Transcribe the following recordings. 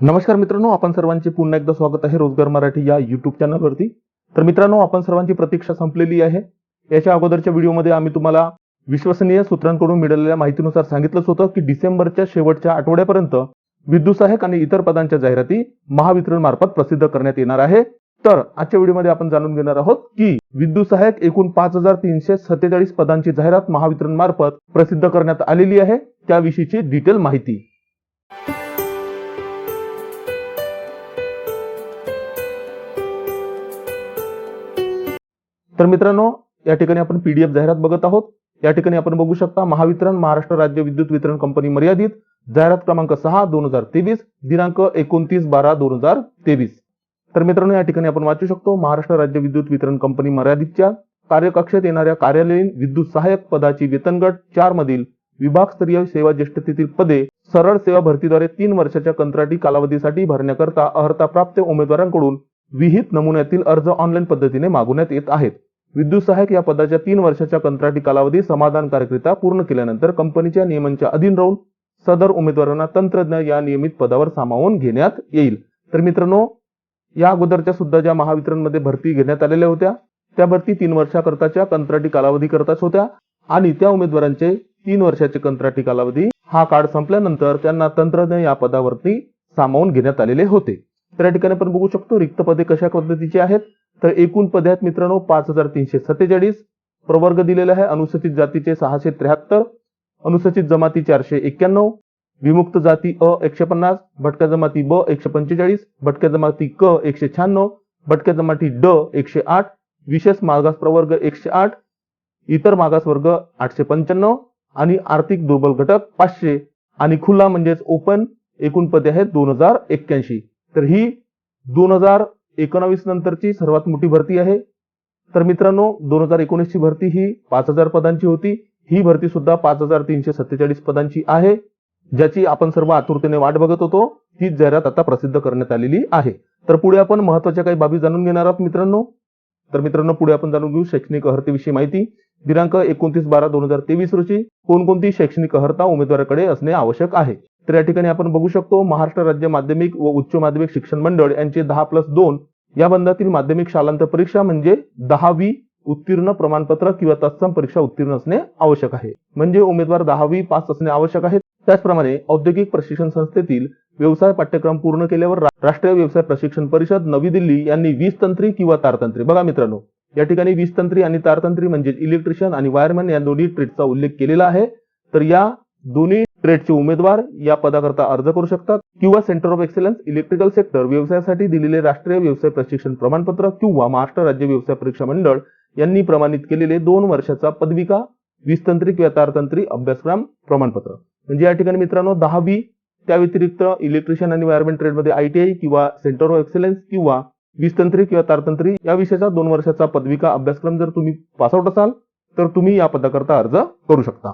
नमस्कार मित्रांनो आपण सर्वांचे पुन्हा एकदा स्वागत आहे रोजगार मराठी या युट्यूब चॅनलवरती तर मित्रांनो आपण सर्वांची प्रतीक्षा संपलेली आहे. याच्या अगोदरच्या व्हिडिओमध्ये आम्ही तुम्हाला विश्वसनीय सूत्रांकडून मिळालेल्या माहितीनुसार सांगितलंच होतं की डिसेंबरच्या शेवटच्या आठवड्यापर्यंत विद्युत सहाय्यक आणि इतर पदांच्या जाहिराती महावितरण मार्फत प्रसिद्ध करण्यात येणार आहे. तर आजच्या व्हिडिओमध्ये आपण जाणून घेणार आहोत की विद्युत सहाय्यक एकूण पाच हजार तीनशे सत्तेचाळीस पदांची जाहिरात महावितरण मार्फत प्रसिद्ध करण्यात आलेली आहे. त्याविषयीची डिटेल माहिती. तर मित्रांनो या ठिकाणी आपण पीडीएफ जाहिरात बघत आहोत. या ठिकाणी आपण बघू शकता महावितरण महाराष्ट्र राज्य विद्युत वितरण कंपनी मर्यादित. जाहिरात क्रमांक सहा दोन हजार तेवीस. दिनांक एकोणतीस बारा दोन हजार तेवीस. तर मित्रांनो या ठिकाणी आपण वाचू शकतो महाराष्ट्र राज्य विद्युत वितरण कंपनी मर्यादितच्या कार्यकक्षेत येणाऱ्या कार्यालयीन विद्युत सहाय्यक पदाची वेतनगट चार मधील विभागस्तरीय सेवा ज्येष्ठतेतील पदे सरळ सेवा भरतीद्वारे तीन वर्षाच्या कंत्राटी कालावधीसाठी भरण्याकरता अर्हता प्राप्त उमेदवारांकडून विहित नमुन्यातील अर्ज ऑनलाईन पद्धतीने मागवण्यात येत आहेत. विद्युत सहाय्यक या पदाच्या तीन वर्षाच्या कंत्राटी कालावधी समाधानकारकरित्या पूर्ण केल्यानंतर कंपनीच्या नियमांच्या अधीन राहून सदर उमेदवारांना तंत्रज्ञ या नियमित पदावर सामावून घेण्यात येईल. तर मित्रांनो या अगोदरच्या सुद्धा ज्या महावितरणमध्ये भरती घेण्यात आलेल्या होत्या त्या भरती तीन वर्षाकरताच्या कंत्राटी कालावधी करताच होत्या आणि त्या उमेदवारांचे तीन वर्षाचे कंत्राटी कालावधी हा काळ संपल्यानंतर त्यांना तंत्रज्ञ या पदावरती सामावून घेण्यात आलेले होते. तर या ठिकाणी आपण बघू शकतो रिक्त पदे कशा पद्धतीची आहेत. तर एकूण पदे आहेत मित्रांनो पाच हजार तीनशे सत्तेचाळीस प्रवर्ग दिलेला आहे. अनुसूचित जातीचे सहाशे त्र्याहत्तर अनुसूचित जमाती चारशे एक्क्याण्णव विमुक्त जाती अ एकशे पन्नास भटक्या जमाती ब एकशे पंचेचाळीस भटक्या जमाती क एकशे शहाण्णव भटक्या जमाती ड एकशे आठ विशेष मागास प्रवर्ग एकशे आठ इतर मागास वर्ग आठशे पंच्याण्णव आणि आर्थिक दुर्बल घटक पाचशे आणि खुला म्हणजेच ओपन एकूण पदे आहेत दोन हजार एक्क्याऐंशी. तर ही दोन हजार एकोणावीस नंतरची सर्वात मोठी भरती आहे. तर मित्रांनो दोन हजार एकोणीसची भरती ही पाच हजार पदांची होती. ही भरती सुद्धा पाच हजार तीनशे सत्तेचाळीस पदांची आहे. ज्याची आपण सर्व आतुरतेने वाट बघत होतो ही जाहिरात आता प्रसिद्ध करण्यात आलेली आहे. तर पुढे आपण महत्त्वाच्या काही बाबी जाणून घेणार आहोत मित्रांनो. तर मित्रांनो पुढे आपण जाणून घेऊ शैक्षणिक अहर्तेविषयी माहिती. दिनांक एकोणतीस बारा दोन हजार तेवीस रोजी कोणकोणती शैक्षणिक अहर्ता उमेदवाराकडे असणे आवश्यक आहे? तर या ठिकाणी आपण बघू शकतो महाराष्ट्र राज्य माध्यमिक व उच्च माध्यमिक शिक्षण मंडळ यांचे दहा प्लस दोन या बंधातील माध्यमिक शालांत परीक्षा म्हणजे दहावी उत्तीर्ण प्रमाणपत्र किंवा तत्सम परीक्षा उत्तीर्ण असणे आवश्यक आहे. म्हणजे उमेदवार दहावी पास असणे आवश्यक आहे. त्याचप्रमाणे औद्योगिक प्रशिक्षण संस्थेतील व्यवसाय पाठ्यक्रम पूर्ण केल्यावर राष्ट्रीय व्यवसाय प्रशिक्षण परिषद नवी दिल्ली यांनी वीस तंत्री किंवा तारतंत्री. बघा मित्रांनो या ठिकाणी वीस तंत्री आणि तारतंत्री म्हणजे इलेक्ट्रिशियन आणि वायरमॅन या दोन्ही ट्रेडचा उल्लेख केलेला आहे. तर या दोन्ही ट्रेडचे उमेदवार या पदाकरता अर्ज करू शकतात किंवा centre of excellence electrical sector व्यवसायासाठी दिलेले राष्ट्रीय व्यवसाय प्रशिक्षण प्रमाणपत्र किंवा महाराष्ट्र राज्य व्यवसाय परीक्षा मंडळ यांनी प्रमाणित केलेले दोन वर्षाचा पदविका विस्तंत्रिक किंवा तारतंत्री अभ्यासक्रम प्रमाणपत्र. म्हणजे या ठिकाणी मित्रांनो दहावी त्या व्यतिरिक्त इलेक्ट्रिशियन आणि वायरमेंट ट्रेडमध्ये आयटीआय किंवा सेंटर ऑफ एक्सलन्स किंवा वीस किंवा तारतंत्री या विषयाचा दोन वर्षाचा पदविका अभ्यासक्रम जर तुम्ही पासआउट असाल तर तुम्ही या पदाकरता अर्ज करू शकता.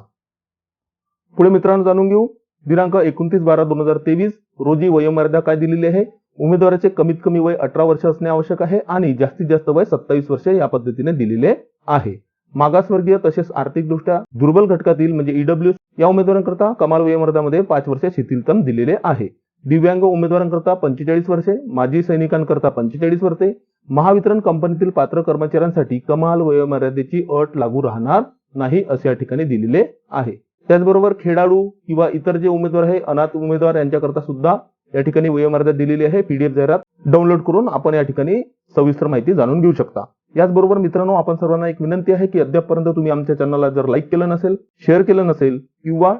पुढे मित्रांनो जाणून घेऊ. दिनांक एकोणतीस बारा दोन हजार तेवीस रोजी वयोमर्यादा काय दिलेली आहे? उमेदवाराचे कमीत कमी वय अठरा वर्ष असणे आवश्यक आहे आणि जास्तीत जास्त वय सत्तावीस वर्ष या पद्धतीने दिलेले आहे. मागासवर्गीय तसेच आर्थिकदृष्ट्या दुर्बल घटकातील म्हणजे ईडब्ल्यू या उमेदवारांकरता कमाल वयोमर्यादामध्ये पाच वर्ष शिथिलतम दिलेले आहे. दिव्यांग उमेदवारांकरता पंचेचाळीस वर्षे माजी सैनिकांकरता पंचेचाळीस वर्षे महावितरण कंपनीतील पात्र कर्मचाऱ्यांसाठी कमाल वयोमर्यादेची अट लागू राहणार नाही असे या ठिकाणी दिलेले आहे. त्याचबरोबर खेळाडू किंवा इतर जे उमेदवार आहे अनाथ उमेदवार यांच्याकरता सुद्धा या ठिकाणी वयोमर्यादा दिलेली आहे. पीडीएफ जाहिरात डाउनलोड करून आपण या ठिकाणी सविस्तर माहिती जाणून घेऊ शकता. याचबरोबर मित्रांनो आपण सर्वांना एक विनंती आहे की अद्यापपर्यंत तुम्ही आमच्या चॅनलला जर लाईक केलं नसेल शेअर केलं नसेल किंवा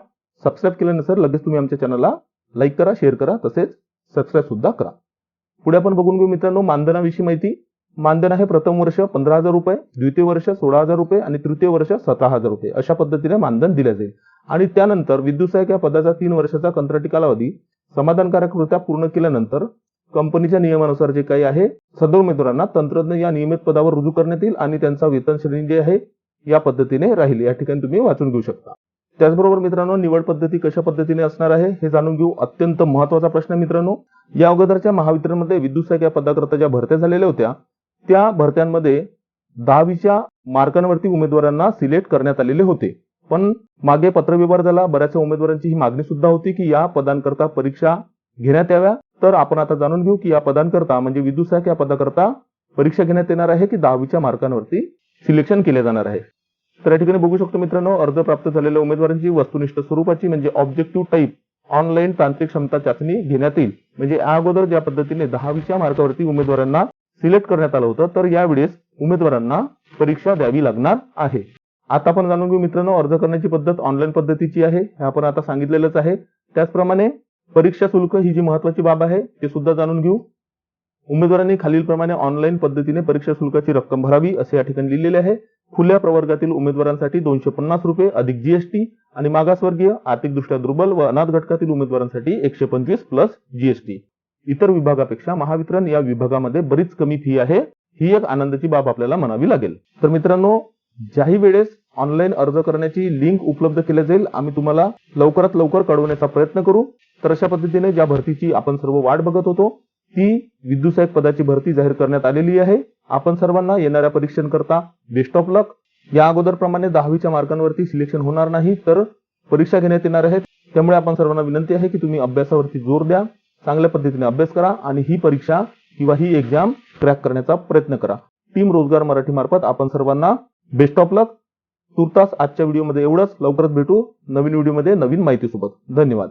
सबस्क्राईब केलं नसेल लगेच तुम्ही आमच्या चॅनलला लाईक करा शेअर करा तसेच सबस्क्राईब सुद्धा करा. पुढे आपण बघून घेऊ मित्रांनो मानधनाविषयी माहिती. मानधन आहे प्रथम वर्ष पंधरा हजार रुपये द्वितीय वर्ष सोळा हजार रुपये आणि तृतीय वर्ष सतरा हजार रुपये. अशा पद्धतीने मानधन दिले जाईल. आणि त्यानंतर विद्युत सहाय्यक या पदाचा तीन वर्षाचा कंत्राटी कालावधी समाधानकारकरित्या पूर्ण केल्यानंतर कंपनीच्या नियमानुसार जे काही आहे सदर उमेदवारांना तंत्रज्ञ या नियमित पदावर रुजू करण्यात येईल आणि त्यांचा वेतन श्रेणी जे आहे या पद्धतीने राहील. या ठिकाणी तुम्ही वाचून घेऊ शकता. त्याचबरोबर मित्रांनो निवड पद्धती कशा पद्धतीने असणार आहे हे जाणून घेऊ अत्यंत महत्त्वाचा प्रश्न मित्रांनो. या अगोदरच्या महावितरणमध्ये विद्युत सहाय्यक या पदाकरता ज्या भरत्या झालेल्या होत्या त्या भरत्यांमध्ये दहावीच्या मार्कांवरती उमेदवारांना सिलेक्ट करण्यात आलेले होते. पण मागे पत्रव्यवहार झाला बऱ्याचशा उमेदवारांची ही मागणी सुद्धा होती की या पदांकरता परीक्षा घेण्यात याव्या. तर आपण आता जाणून घेऊ की या पदांकरता म्हणजे विद्युत सहाय्यक या पदाकरता परीक्षा घेण्यात येणार आहे की दहावीच्या मार्कांवरती सिलेक्शन केले जाणार आहे? तर या ठिकाणी बघू शकतो मित्रांनो अर्ज प्राप्त झालेल्या उमेदवारांची वस्तुनिष्ठ स्वरूपाची म्हणजे ऑब्जेक्टिव्ह टाईप ऑनलाईन तांत्रिक क्षमता चाचणी घेण्यात येईल. म्हणजे या अगोदर ज्या पद्धतीने दहावीच्या मार्कावरती उमेदवारांना सिलेक्ट करण्यात आलं होतं तर यावेळेस उमेदवारांना परीक्षा द्यावी लागणार आहे. आता आपण जाणून घेऊ मित्रांनो अर्ज करण्याची पद्धत ऑनलाईन पद्धतीची आहे हे आपण आता सांगितलेलंच आहे. त्याचप्रमाणे परीक्षा शुल्क ही जी महत्वाची बाब आहे ते सुद्धा जाणून घेऊ. उमेदवारांनी खालीलप्रमाणे ऑनलाईन पद्धतीने परीक्षा शुल्काची रक्कम भरावी असे या ठिकाणी लिहिलेले आहे. खुल्या प्रवर्गातील उमेदवारांसाठी दोनशे पन्नास रुपये अधिक जीएसटी आणि मागासवर्गीय आर्थिकदृष्ट्या दुर्बल व अनाथ घटकातील उमेदवारांसाठी एकशे पंचवीस प्लस जीएसटी इतर विभागापेक्षा महावितरण या विभागामध्ये बरीच कमी फी आहे. ही एक आनंदाची बाब आपल्याला म्हणावी लागेल. तर मित्रांनो ज्याही वेळेस ऑनलाईन अर्ज करण्याची लिंक उपलब्ध केली जाईल आम्ही तुम्हाला लवकरात लवकर कळवण्याचा प्रयत्न करू. तर अशा पद्धतीने ज्या भरतीची आपण सर्व वाट बघत होतो ती विद्युत पदाची भरती जाहीर करण्यात आलेली आहे. आपण सर्वांना येणाऱ्या परीक्षांकरता बेस्ट ऑफ लक या अगोदर प्रमाणे दहावीच्या मार्कांवरती सिलेक्शन होणार नाही तर परीक्षा घेण्यात येणार आहेत. त्यामुळे आपण सर्वांना विनंती आहे की तुम्ही अभ्यासावरती जोर द्या चांगल्या पद्धतीने अभ्यास करा आणि ही परीक्षा किंवा ही एक्झाम क्रॅक करण्याचा प्रयत्न करा. टीम रोजगार मराठी मार्फत आपण सर्वांना बेस्ट ऑफ लक तुर्तास आजच्या व्हिडिओमध्ये एवढंच. लवकरच भेटू नवीन व्हिडिओमध्ये नवीन माहितीसोबत. धन्यवाद.